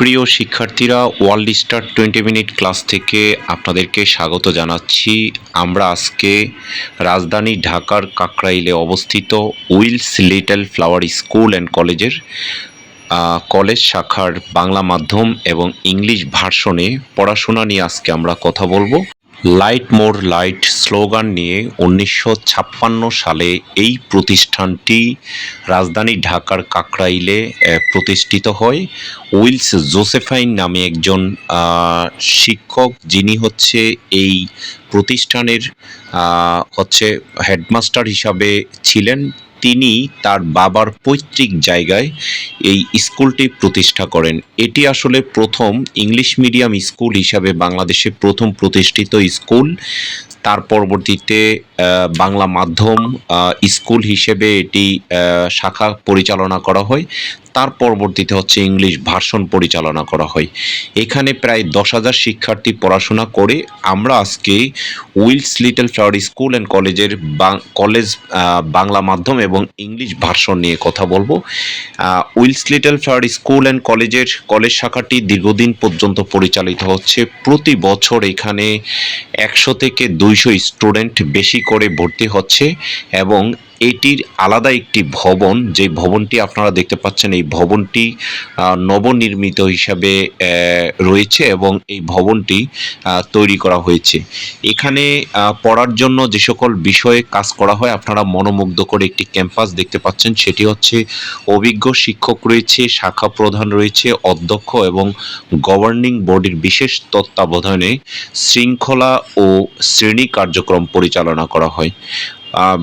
প্রিয় শিক্ষার্থীরা, world star twenty minute class থেকে আপনাদেরকে স্বাগত জানাচ্ছি। আমরা আজকে রাজধানী ঢাকার কাকরাইলে অবস্থিত Wills little flower school and কলেজের কলেজ শাখার বাংলা মাধ্যম এবং ইংলিশ ভার্সনে পড়াশোনা নিয়ে আজকে আমরা কথা বলব। লাইট মোর লাইট স্লোগান নিয়ে উনিশশো ছাপ্পান্ন সালে এই প্রতিষ্ঠানটি রাজধানী ঢাকার কাকরাইলে প্রতিষ্ঠিত হয়। উইলস জোসেফাইন নামে একজন শিক্ষক, যিনি হচ্ছে এই প্রতিষ্ঠানের হচ্ছে হেডমাস্টার হিসাবে ছিলেন। তিনি তার বাবার পৈতৃক জায়গায় এই স্কুলটি প্রতিষ্ঠা করেন। এটি আসলে প্রথম ইংলিশ মিডিয়াম স্কুল হিসাবে বাংলাদেশে প্রথম প্রতিষ্ঠিত স্কুল। তার পরবর্তীতে বাংলা মাধ্যম স্কুল হিসেবে এটি শাখা পরিচালনা করা হয়। তার পরবর্তীতে হচ্ছে ইংলিশ ভার্সন পরিচালনা করা হয়। এখানে প্রায় দশ হাজার শিক্ষার্থী পড়াশোনা করে। আমরা আজকে Wills little flower school and কলেজের কলেজ বাংলা মাধ্যম এবং ইংলিশ ভার্সন নিয়ে কথা বলব। Wills little flower school and কলেজের কলেজ শাখাটি দীর্ঘদিন পর্যন্ত পরিচালিত হচ্ছে। প্রতি বছর এখানে একশো থেকে দুইশো স্টুডেন্ট বেশি করে ভর্তি হচ্ছে এবং এটির আলাদা একটি ভবন, যে ভবনটি আপনারা দেখতে পাচ্ছেন, এই ভবনটি নবনির্মিত হিসাবে রয়েছে এবং এই ভবনটি তৈরি করা হয়েছে। এখানে পড়ার জন্য যে সকল বিষয়ে কাজ করা হয়, আপনারা মনোমুগ্ধ করে একটি ক্যাম্পাস দেখতে পাচ্ছেন। সেটি হচ্ছে অভিজ্ঞ শিক্ষক রয়েছে, শাখা প্রধান রয়েছে, অধ্যক্ষ এবং গভর্নিং বডির বিশেষ তত্ত্বাবধানে শৃঙ্খলা ও শ্রেণি কার্যক্রম পরিচালনা করা হয়।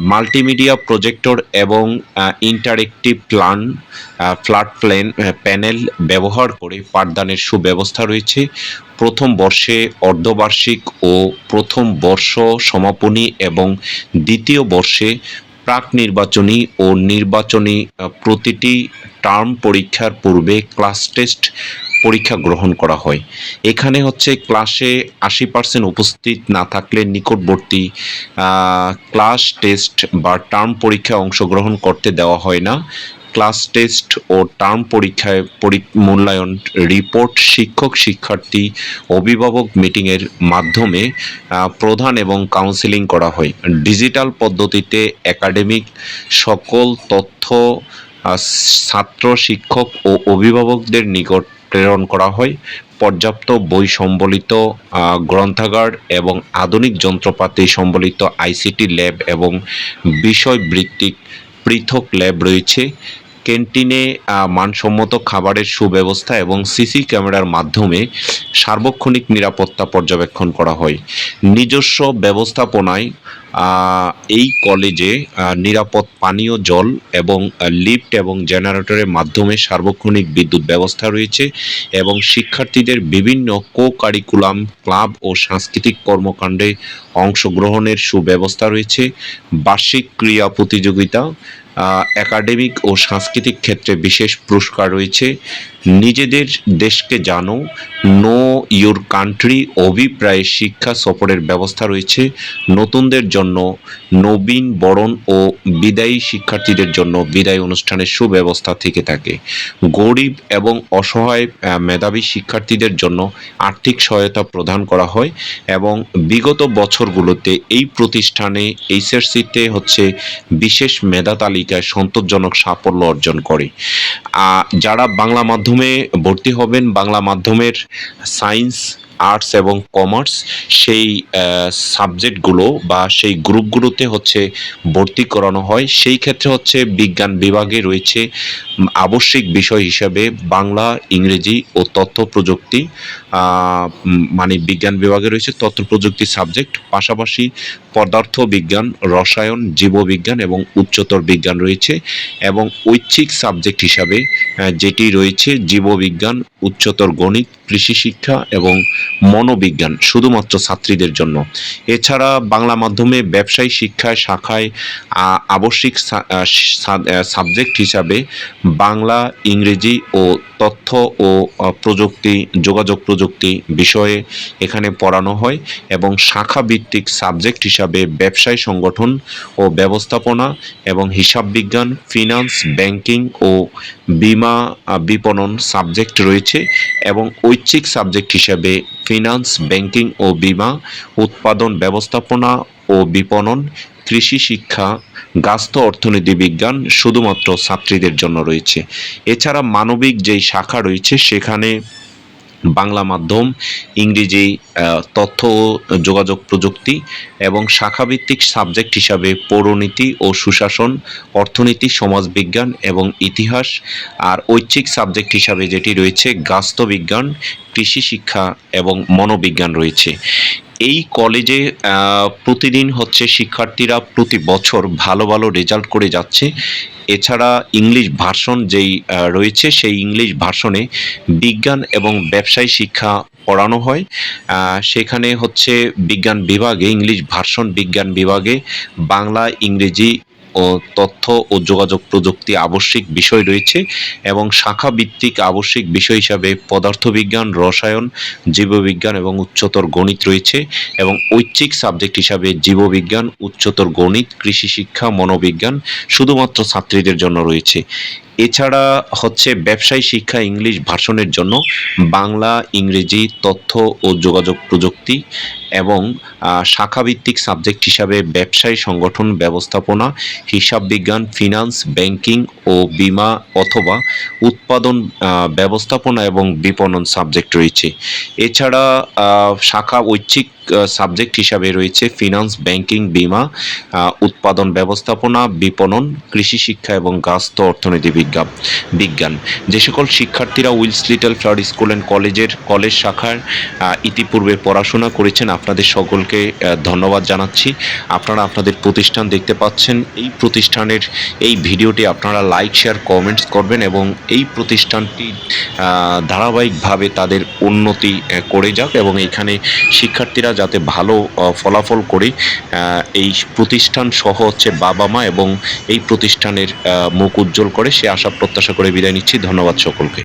মাল্টিমিডিয়া প্রজেক্টর এবং interactive plan flat plane panel ব্যবহার করে পাঠদানের সুব্যবস্থা রয়েছে। প্রথম বর্ষে অর্ধবার্ষিক ও প্রথম বর্ষ সমাপনী এবং দ্বিতীয় বর্ষে প্রাক নির্বাচনী ও নির্বাচনী প্রতিটি টার্ম পরীক্ষার পূর্বে ক্লাস টেস্ট পরীক্ষা গ্রহণ করা হয়। এখানে হচ্ছে ক্লাসে আশি পার্সেন্ট উপস্থিত না থাকলে নিকটবর্তী ক্লাস টেস্ট বা টার্ম পরীক্ষায় অংশগ্রহণ করতে দেওয়া হয় না। ক্লাস টেস্ট ও টার্ম পরীক্ষায় পরি- মূল্যায়ন রিপোর্ট শিক্ষক, শিক্ষার্থী, অভিভাবক মিটিংয়ের মাধ্যমে প্রধান এবং কাউন্সিলিং করা হয়। ডিজিটাল পদ্ধতিতে একাডেমিক সকল তথ্য ছাত্র, শিক্ষক ও অভিভাবকদের নিকট প্রেরণ করা হয়। পর্যাপ্ত বই সম্বলিত গ্রন্থাগার এবং আধুনিক যন্ত্রপাতি সম্বলিত আইসিটি ল্যাব এবং বিষয়ভিত্তিক পৃথক ল্যাব রয়েছে। ক্যান্টিনে মানসম্মত খাবারের সুব্যবস্থা এবং সিসি ক্যামেরার মাধ্যমে সার্বক্ষণিক নিরাপত্তা পর্যবেক্ষণ করা হয়। নিজস্ব ব্যবস্থাপনায় এই কলেজে নিরাপদ পানীয় জল এবং লিফট এবং জেনারেটরের মাধ্যমে সার্বক্ষণিক বিদ্যুৎ ব্যবস্থা রয়েছে এবং শিক্ষার্থীদের বিভিন্ন কো কারিকুলাম ক্লাব ও সাংস্কৃতিক কর্মকাণ্ডে অংশগ্রহণের সুব্যবস্থা রয়েছে। বার্ষিক ক্রীড়া প্রতিযোগিতা একাডেমিক ও সাংস্কৃতিক ক্ষেত্রে বিশেষ পুরস্কার রয়েছে। নিজেদের দেশকে জানো নো ইউর কান্ট্রি অভিপ্রায় শিক্ষা সফরের ব্যবস্থা রয়েছে। নতুনদের জন্য নবীন বরণ ও বিদায়ী শিক্ষার্থীদের জন্য বিদায় অনুষ্ঠানের সুব্যবস্থা থেকে থাকে। গরিব এবং অসহায় মেধাবী শিক্ষার্থীদের জন্য আর্থিক সহায়তা প্রদান করা হয় এবং বিগত বছরগুলোতে এই প্রতিষ্ঠানে এইচএসসিতে হচ্ছে বিশেষ মেধা তালিকায় সন্তোষজনক সাফল্য অর্জন করে। যারা বাংলা মাধ্যমে ভর্তি হবেন, বাংলা মাধ্যমের সায়েন্স, আর্টস এবং কমার্স, সেই সাবজেক্টগুলো বা সেই গ্রুপগুলোতে হচ্ছে ভর্তি করানো হয়। সেই ক্ষেত্রে হচ্ছে বিজ্ঞান বিভাগে রয়েছে আবশ্যিক বিষয় হিসাবে বাংলা, ইংরেজি ও তথ্য প্রযুক্তি মানে বিজ্ঞান বিভাগে রয়েছে তথ্য প্রযুক্তি সাবজেক্ট, পাশাপাশি পদার্থ বিজ্ঞান, রসায়ন, জীববিজ্ঞান এবং উচ্চতর বিজ্ঞান রয়েছে এবং ঐচ্ছিক সাবজেক্ট হিসাবে যেটি রয়েছে জীববিজ্ঞান, উচ্চতর গণিত, কৃষি শিক্ষা এবং মনোবিজ্ঞান, শুধুমাত্র ছাত্রীদের জন্য। এছাড়া বাংলা মাধ্যমে ব্যবসায়ী শিক্ষায় শাখায় আবশ্যিক সাবজেক্ট হিসাবে বাংলা, ইংরেজি ও তথ্য ও প্রযুক্তি, যোগাযোগ প্রযুক্তি বিষয়ে এখানে পড়ানো হয় এবং শাখা ভিত্তিক সাবজেক্ট হিসাবে ব্যবসায় সংগঠন ও ব্যবস্থাপনা এবং হিসাব বিজ্ঞান, ফিনান্স, ব্যাংকিং ও বিমা বিপণন সাবজেক্ট রয়েছে এবং ঐচ্ছিক সাবজেক্ট হিসাবে ফিনান্স, ব্যাংকিং ও বিমা, উৎপাদন ব্যবস্থাপনা ও বিপণন, কৃষি শিক্ষা গাস্থ অর্থনীতি বিজ্ঞান শুধুমাত্র ছাত্রীদের জন্য রয়েছে। এছাড়া মানবিক যেই শাখা রয়েছে সেখানে বাংলা মাধ্যম, ইংরেজি তথ্য ও যোগাযোগ প্রযুক্তি এবং শাখাভিত্তিক সাবজেক্ট হিসাবে পৌরনীতি ও সুশাসন, অর্থনীতি, সমাজবিজ্ঞান এবং ইতিহাস আর ঐচ্ছিক সাবজেক্ট হিসাবে যেটি রয়েছে গাস্ত বিজ্ঞান কৃষি শিক্ষা এবং মনোবিজ্ঞান রয়েছে। এই কলেজে প্রতিদিন হচ্ছে শিক্ষার্থীরা প্রতি বছর ভালো ভালো রেজাল্ট করে যাচ্ছে। এছাড়া ইংলিশ ভার্সন যেই রয়েছে, সেই ইংলিশ ভার্সনে বিজ্ঞান এবং ব্যবসায় শিক্ষা পড়ানো হয়। সেখানে হচ্ছে বিজ্ঞান বিভাগে ইংলিশ ভার্সন বিজ্ঞান বিভাগে, বাংলা, ইংরেজি ও তথ্য ও যোগাযোগ প্রযুক্তি আবশ্যিক বিষয় রয়েছে এবং শাখা ভিত্তিক আবশ্যিক বিষয় হিসাবে পদার্থবিজ্ঞান, রসায়ন, জীববিজ্ঞান এবং উচ্চতর গণিত রয়েছে এবং ঐচ্ছিক সাবজেক্ট হিসাবে জীববিজ্ঞান, উচ্চতর গণিত, কৃষি শিক্ষা, মনোবিজ্ঞান শুধুমাত্র ছাত্রীদের জন্য রয়েছে। এছাড়া হচ্ছে ব্যবসায় শিক্ষা ইংলিশ ভাষণের জন্য বাংলা, ইংরেজি, তথ্য ও যোগাযোগ প্রযুক্তি এবং শাখাভিত্তিক সাবজেক্ট হিসাবে ব্যবসায়ী সংগঠন ব্যবস্থাপনা, হিসাব বিজ্ঞান, ফিনান্স, ব্যাংকিং ও বিমা অথবা উৎপাদন ব্যবস্থাপনা এবং বিপণন সাবজেক্ট রয়েছে। এছাড়া শাখা ঐচ্ছিক সাবজেক্ট হিসাবে রয়েছে ফিনান্স, ব্যাংকিং, বিমা উৎপাদন ব্যবস্থাপনা, বিপণন, কৃষি শিক্ষা এবং গাস্ত অর্থনীতি বিজ্ঞান বিজ্ঞান। যে সকল শিক্ষার্থীরা Wills little flower school and কলেজের, কলেজ শাখার ইতিপূর্বে পড়াশোনা করেছেন, আপনাদের সকলকে ধন্যবাদ জানাচ্ছি। আপনারা আপনাদের প্রতিষ্ঠান দেখতে পাচ্ছেন, এই প্রতিষ্ঠানের এই ভিডিওটি আপনারা লাইক, শেয়ার, কমেন্টস করবেন এবং এই প্রতিষ্ঠানটি ধারাবাহিকভাবে তাদের উন্নতি করে যাক এবং এখানে শিক্ষার্থীরা যাতে ভালো ফলাফল করে এই প্রতিষ্ঠান সহ হচ্ছে বাবা মা এবং এই প্রতিষ্ঠানের মুখ উজ্জ্বল করে, সে আশা প্রত্যাশা করে বিদায় নিচ্ছি। ধন্যবাদ সকলকে।